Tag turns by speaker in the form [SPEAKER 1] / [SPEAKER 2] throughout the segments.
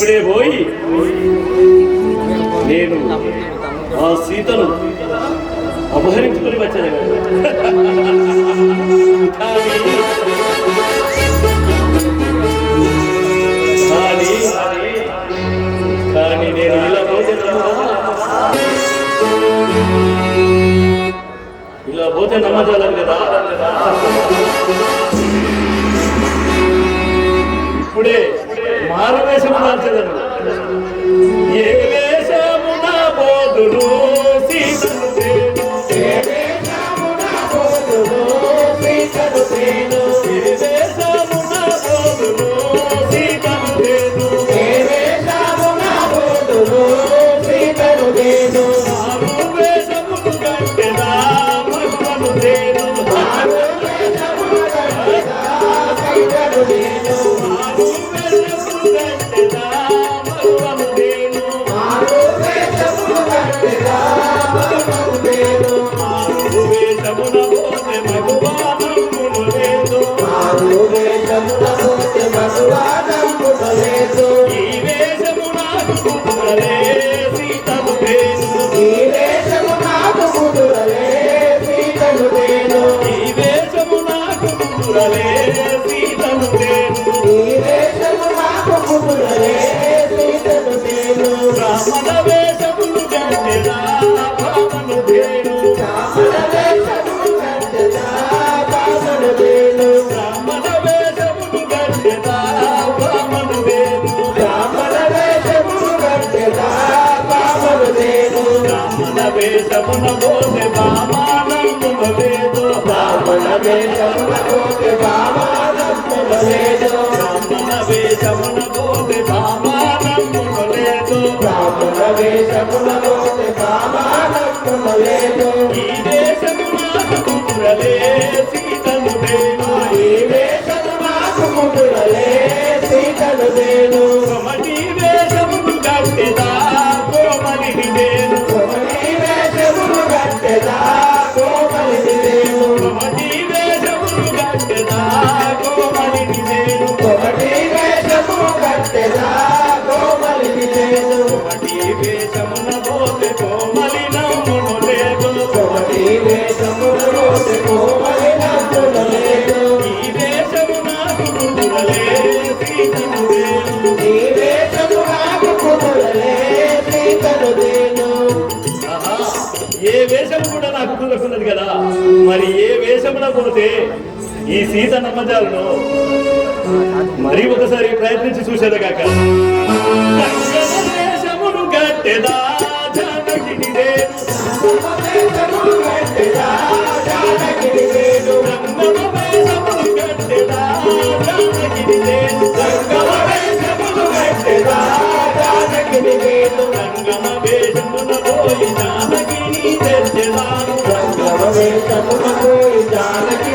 [SPEAKER 1] ఇప్పుడే పోయి నేను ఆ సీతను అపహరించుకుని వచ్చాను. మారవేషం దాల్చదండి ఏ వేషమున పోతే బామానందు వేదో బ్రాహ్మణ వేషమున పోతే బామానందు వేదో బ్రాహ్మణ వేషమున పోతే బామానందు వేదో బ్రాహ్మణ వేషమున పోతే బామానందు వేదో ఈ దేశము నాకు సీతను దేను ఏ వేషం కూడా నాకు కుదురుకున్నది కదా. మరి ఏ వేషంలో పోతే ఈ సీత నమ్మజాలను మరి ఒకసారి ప్రయత్నించి చూసేది కాక. వేషమును కట్టెదా తమ్ముడు జానకి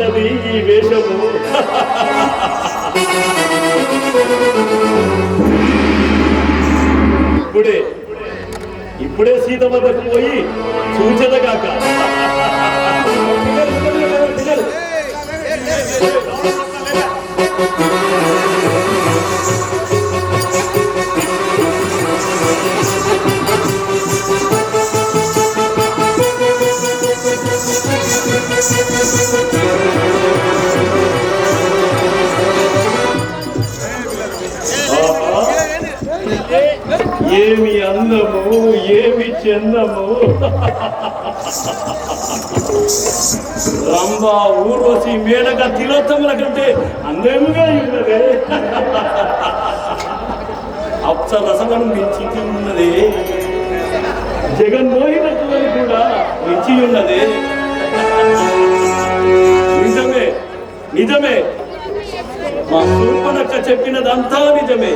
[SPEAKER 1] అందముగా ఈ వేషము ఇప్పుడే ఇప్పుడే సీత వద్దకు పోయి సూచనగాక Thank you. ఏమి అందము ఏమి చందము రంభ ఊర్వశి మేనక తిలోత్తముల కంటే అందముగా ఉన్నదే. అప్సరసమను మించి ఉన్నదే. జగన్మోహినత్వాన్ని కూడా మించి ఉన్నదే. నిజమే నిజమే. మా సూపనక్క చెప్పినదంతా నిజమే.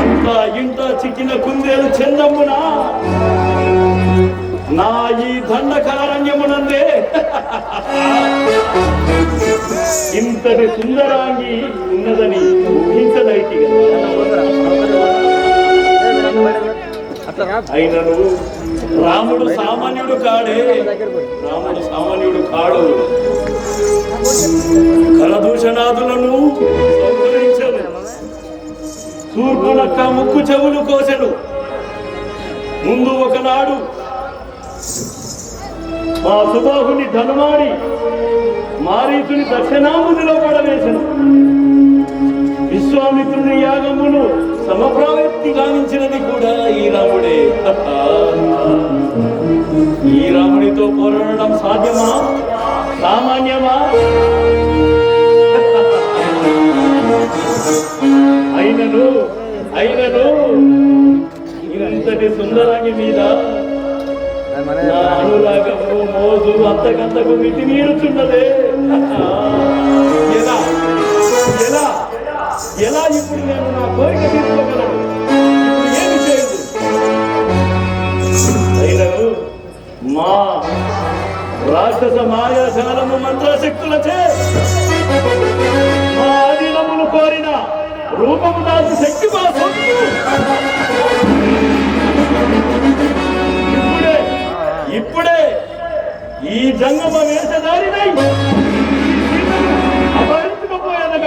[SPEAKER 1] అంతా ఇంట చిక్కిన కుందేలు చందమ్మున? నా ఈ దండకారణ్యమునందే ఇంతటి సుందరాంగి ఉన్నదని ఊహించదైతి అయినను రాముడు సామాన్యుడు కాడే. రాముడు సామాన్యుడు కాడు. కరదూషణాదులను సంహరించను. తూర్పునక్క ముక్కు చెవులు కోసెను. ముందు ఒకనాడు మా సుబాహుని ధనుమాడి మారీతుని దక్షిణాముదిలో పడవేశను విశ్వామిత్రుని యాగమును గానించినది గావించినది కూడా ఈ రాముడే ఈ రాముడితో పోరాడడం సాధ్యమా సామాన్యమా అయినను అయినను ఇంతటి సుందరాంగి మీద అనురాగము మోజు అంతకంతకు మితి మీరుచున్నదే ఎలా ఎలా ఎలా ఇప్పుడు నేను నా కోరిక తీసుకోగలను మా రాక్షస మాయాశాలము మంత్రశక్తులచే మా కోరిన రూపము దాల్చి శక్తి మా ఇప్పుడే ఇప్పుడే ఈ జంగమ వేషధారినై అపహరించుకుపోయాను